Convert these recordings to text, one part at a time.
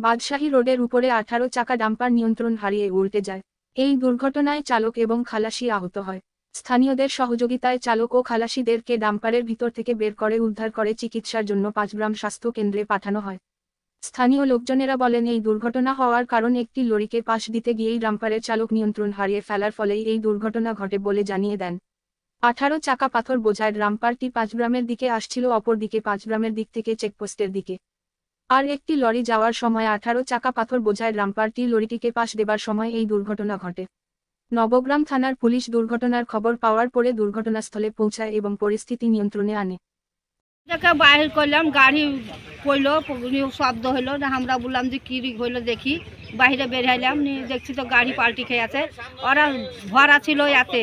বাদশাহী রোডের উপরে আঠারো চাকা ডাম্পার নিয়ন্ত্রণ হারিয়ে উল্টে যায়। এই দুর্ঘটনায় চালক এবং খালাসি আহত হয়। স্থানীয়দের সহযোগিতায় চালক ও খালাসিদেরকে ডাম্পারের ভিতর থেকে বের করে উদ্ধার করে চিকিৎসার জন্য পাঁচগ্রাম স্বাস্থ্য কেন্দ্রে পাঠানো হয়। স্থানীয় লোকজনেরা বলেন, এই দুর্ঘটনা হওয়ার কারণ একটি লরিকে পাশ দিতে গিয়েই ডাম্পারের চালক নিয়ন্ত্রণ হারিয়ে ফেলার ফলেই এই দুর্ঘটনা ঘটে বলে জানিয়ে দেন। আঠারো চাকা পাথর বোঝায়, ডাম্পারটি পাঁচগ্রামের দিকে আসছিল অপর দিকে পাঁচগ্রামের দিক থেকে চেকপোস্টের দিকে। আর একটি লরি যাওয়ার সময় আঠারো চাকা পাথর বোঝায় রামপারটি লরিটিকে পাশ দেবার সময় এই দুর্ঘটনা ঘটে। নবগ্রাম থানার পুলিশ দুর্ঘটনার খবর পাওয়ার পরে দুর্ঘটনাস্থলে পৌঁছায় এবং পরিস্থিতি নিয়ন্ত্রণে আনে। বাহির করলাম, গাড়ি প- শব্দ না আমরা বললাম যে কী হইল দেখি। বাইরে বের হইলাম নিয়ে দেখছি তো গাড়ি পাল্টি খেয়ে আছে। ওরা ভরা ছিল এতে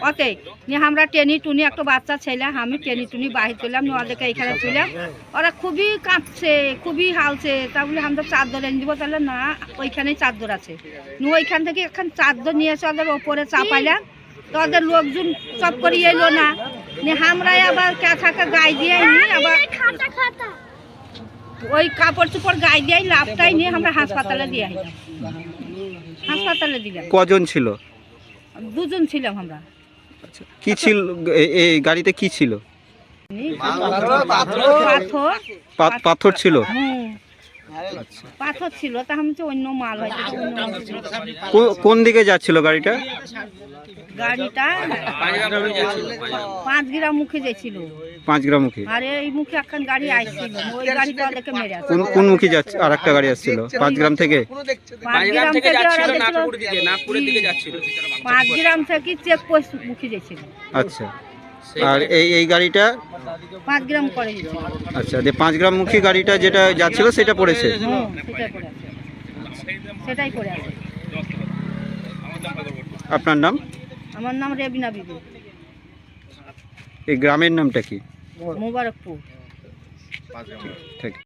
অতে নিয়ে আমরা টেনি টুনি একটা বাচ্চা ছেলে, আমি টেনি টুনি বাহির করলাম নিয়ে ওদেরকে এখানে তুললাম ওরা খুবই কাঁপছে খুবই হালছে। তা বলে, আমরা চাদর এনে দিব। তাহলে, না, ওইখানেই চাদর আছে। নিয়ে ওইখান থেকে এখন চাদর নিয়ে এসে ওদের ওপরে চাপাইলাম। তো ওদের লোকজন সব করে এলো না। নিয়ে আমরা আবার ক্যাথাকে গায়ে দিয়ে আবার ওই কাপড় চোপড় গায়ে দিয়ে লাভটাই নিয়ে আমরা হাসপাতালে দিয়ে আইলাম। হাসপাতালে দিলাম। কজন ছিল? দুজন ছিলাম আমরা। কি ছিল? এই গাড়িতে কি ছিল? পাথর। পাথর ছিল? হুম পাথর ছিল তা আমি অন্য মাল হয়তো অন্য মাল ছিল। কো- কোন দিকে যাচ্ছিল গাড়িটা? গাড়িটা পাঁচ গ্রাম মুখে যাচ্ছিল পাঁচ গ্রামুখী আর এই মুখে একখান গাড়ি ওই গাড়িটা মেরে কোন কোন মুখী যাচ্ছে আর একটা গাড়ি আসছিল? পাঁচ গ্রাম থেকে? পাঁচ গ্রাম থেকে পাঁচ গ্রাম থেকে চেক পোস্ট মুখে যাচ্ছিল। আচ্ছা। আর এই এই গাড়িটা? পাঁচ গ্রাম করে আচ্ছা যে পাঁচ গ্রাম মুখী গাড়িটা যেটা যাচ্ছিল সেটা পড়েছে? সেটাই পড়ে আপনার নাম? আমার নাম রেবিনা বিবি। এই গ্রামের নামটা কি? মোবারকপুর। ঠিক।